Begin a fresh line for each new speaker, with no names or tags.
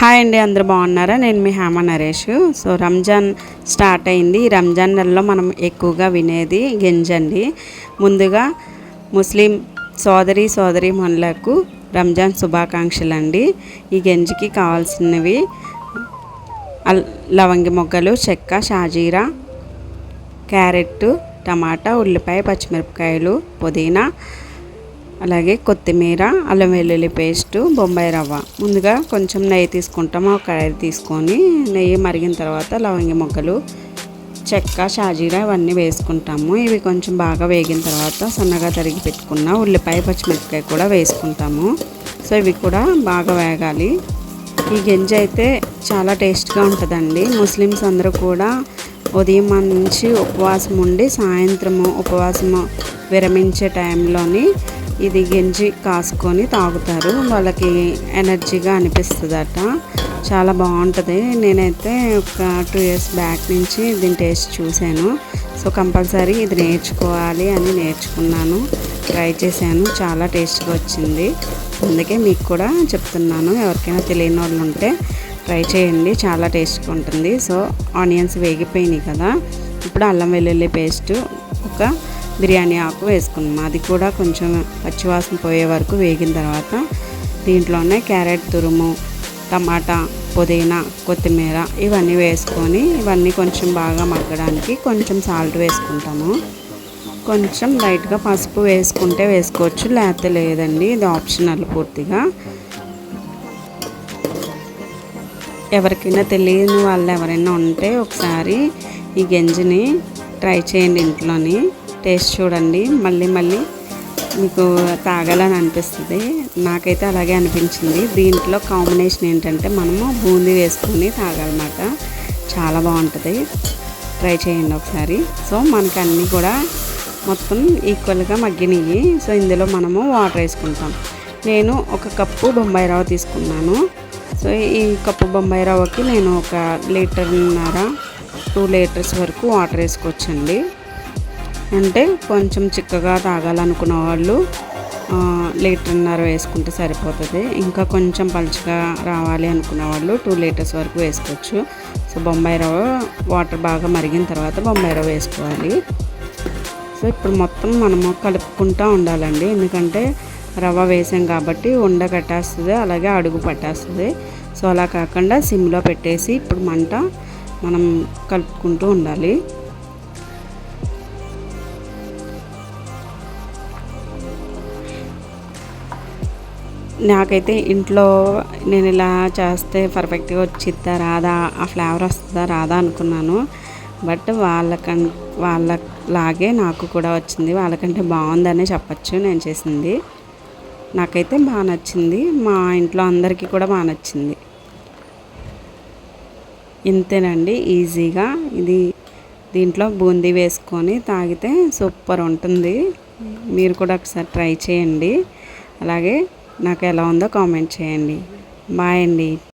Hi అండి అందరు బాగున్నారా? నేను మీ హేమ నరేష్. సో రంజాన్ స్టార్ట్ అయింది. ఈ రంజాన్ నెలలో మనం ఎక్కువగా వినేది గింజండి ముందుగా ముస్లిం సోదరి సోదరి మనులకు రంజాన్ శుభాకాంక్షలు అండి. ఈ గంజికి కావాల్సినవి లవంగి మొగ్గలు చెక్క షాజీరా క్యారెట్ టమాటా ఉల్లిపాయ పచ్చిమిరపకాయలు పుదీనా అలాగే కొత్తిమీర అల్లం వెల్లుల్లి పేస్టు బొంబాయి రవ్వ. ముందుగా కొంచెం నెయ్యి తీసుకుంటాము ఒక కడాయి తీసుకొని నెయ్యి మరిగిన తర్వాత లవంగి మొగ్గలు చెక్క షాజీరా ఇవన్నీ వేసుకుంటాము. ఇవి కొంచెం బాగా వేగిన తర్వాత సన్నగా తరిగి పెట్టుకున్న ఉల్లిపాయ పచ్చిమిరపకాయ కూడా వేసుకుంటాము. సో ఇవి కూడా బాగా వేగాలి. ఈ గింజ అయితే చాలా టేస్ట్గా ఉంటుందండి. ముస్లిమ్స్ అందరూ కూడా ఉదయం నుంచి ఉపవాసం ఉండి సాయంత్రము ఉపవాసము విరమించే టైంలోని ఇది గింజి కాసుకొని తాగుతారు. వాళ్ళకి ఎనర్జీగా అనిపిస్తుందట. చాలా బాగుంటుంది. నేనైతే ఒక టూ ఇయర్స్ బ్యాక్ నుంచి దీని టేస్ట్ చూశాను. సో కంపల్సరీ ఇది నేర్చుకోవాలి అని నేర్చుకున్నాను. ట్రై చేశాను. చాలా టేస్ట్గా వచ్చింది. అందుకే మీకు కూడా చెప్తున్నాను. ఎవరికైనా తెలియని వాళ్ళు ఉంటే ట్రై చేయండి. చాలా టేస్ట్గా ఉంటుంది. సో ఆనియన్స్ వేగిపోయినాయి కదా. ఇప్పుడు అల్లం వెల్లుల్లి పేస్ట్ ఒక బిర్యానీ ఆకు వేసుకున్నాం. అది కూడా కొంచెం పచ్చివాసన పోయే వరకు వేగిన తర్వాత దీంట్లోనే క్యారెట్ తురుము టమాటా పుదీనా కొత్తిమీర ఇవన్నీ వేసుకొని ఇవన్నీ కొంచెం బాగా మగ్గడానికి కొంచెం సాల్ట్ వేసుకుంటాము. కొంచెం లైట్గా పసుపు వేసుకుంటే వేసుకోవచ్చు లేకపోతే లేదండి. ఇది ఆప్షనల్ పూర్తిగా. ఎవరికైనా తెలియని వాళ్ళు ఎవరైనా ఉంటే ఒకసారి ఈ గంజిని ట్రై చేయండి ఇంట్లోని. టేస్ట్ చూడండి. మళ్ళీ మళ్ళీ మీకు తాగాలని అనిపిస్తుంది. నాకైతే అలాగే అనిపించింది. దీంట్లో కాంబినేషన్ ఏంటంటే మనము బూందీ వేసుకొని తాగాలన్నమాట. చాలా బాగుంటుంది. ట్రై చేయండి ఒకసారి. సో మనకి అన్నీ కూడా మొత్తం ఈక్వల్గా మగ్గినవి సో ఇందులో మనము వాటర్ వేసుకుంటాం. నేను ఒక కప్పు బొంబాయి రవ్వ తీసుకున్నాను. సో ఈ కప్పు బొంబాయి రవ్వకి నేను ఒక లీటర్న్నర టూ లీటర్స్ వరకు వాటర్ వేసుకోవచ్చండి. అంటే కొంచెం చిక్కగా తాగాలనుకున్న వాళ్ళు లీటర్న్నర వేసుకుంటే సరిపోతుంది. ఇంకా కొంచెం పలుచగా రావాలి అనుకున్న వాళ్ళు టూ లీటర్స్ వరకు వేసుకోవచ్చు. సో బొంబాయి రవ్వ వాటర్ బాగా మరిగిన తర్వాత బొంబాయి రవ్వ వేసుకోవాలి. సో ఇప్పుడు మొత్తం మనము కలుపుకుంటూ ఉండాలండి. ఎందుకంటే రవ్వ వేసాం కాబట్టి ఉండ కట్టేస్తుంది అలాగే అడుగు పట్టేస్తుంది. సో అలా కాకుండా సిమ్లో పెట్టేసి ఇప్పుడు మంట మనం కలుపుకుంటూ ఉండాలి. నాకైతే ఇంట్లో నేను ఇలా చేస్తే పర్ఫెక్ట్గా వచ్చిద్దా రాదా ఆ ఫ్లేవర్ వస్తుందా రాదా అనుకున్నాను. బట్ వాళ్ళకం వాళ్ళలాగే నాకు కూడా వచ్చింది. వాళ్ళకంటే బాగుందనే చెప్పచ్చు నేను చేసింది. నాకైతే బాగా నచ్చింది. మా ఇంట్లో అందరికీ కూడా బాగా నచ్చింది. ఇంతేనండి ఈజీగా. ఇది దీంట్లో బూందీ వేసుకొని తాగితే సూపర్ ఉంటుంది. మీరు కూడా ఒకసారి ట్రై చేయండి. అలాగే నాకు ఎలా ఉందో కామెంట్ చేయండి. బాయ్ అండి.